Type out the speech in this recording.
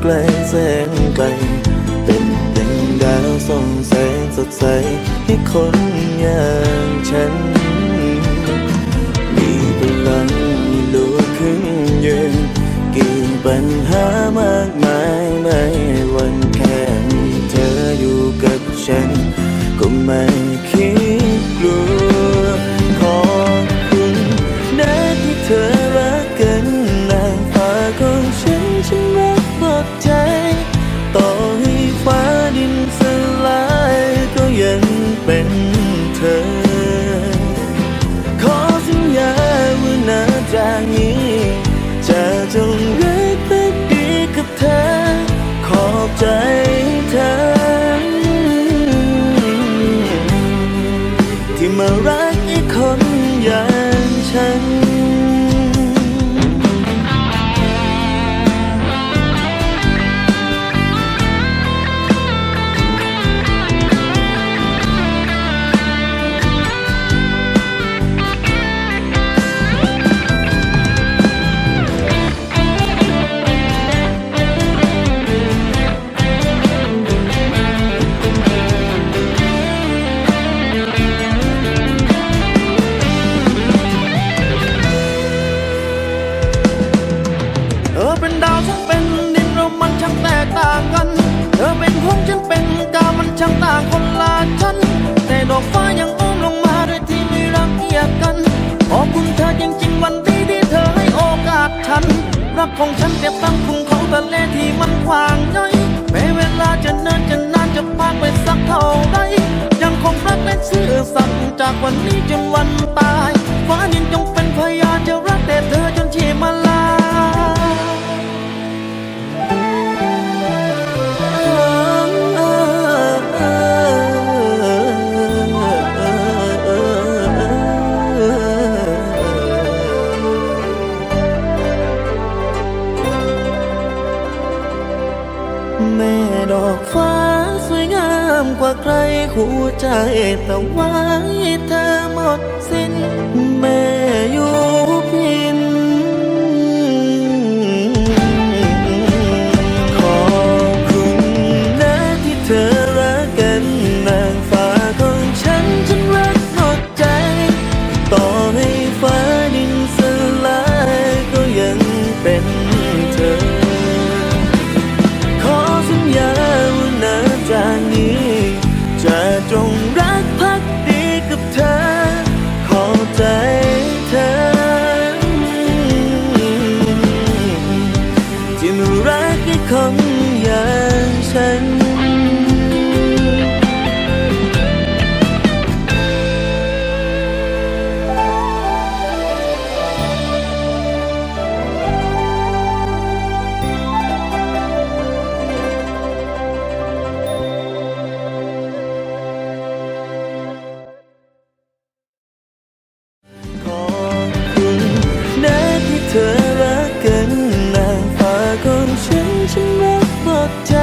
ไกลแสนไกล เป็นดังดาวส่องแสงสดใสให้คนอย่างฉัน มีพลังลุกขึ้นยืนกี่ปัญหามากมาย จะจงรักและดีกับเธอ ขอบใจเธอ ที่มารักอีกคนอย่างฉัน รักของฉันเก็บตั้งคุ้งขาทะเลที่มันกว้างใหญ่แม้เวลาจะเนินจะนานจะผ่านไปสักเท่าไรยังคงรักและซื่อสัตย์จากวันนี้จนวันตาย กว่าใครหัวใจแต่ไว้เธอหมดสิ้นแม่อยู่พิน ฉันรักหมดใจ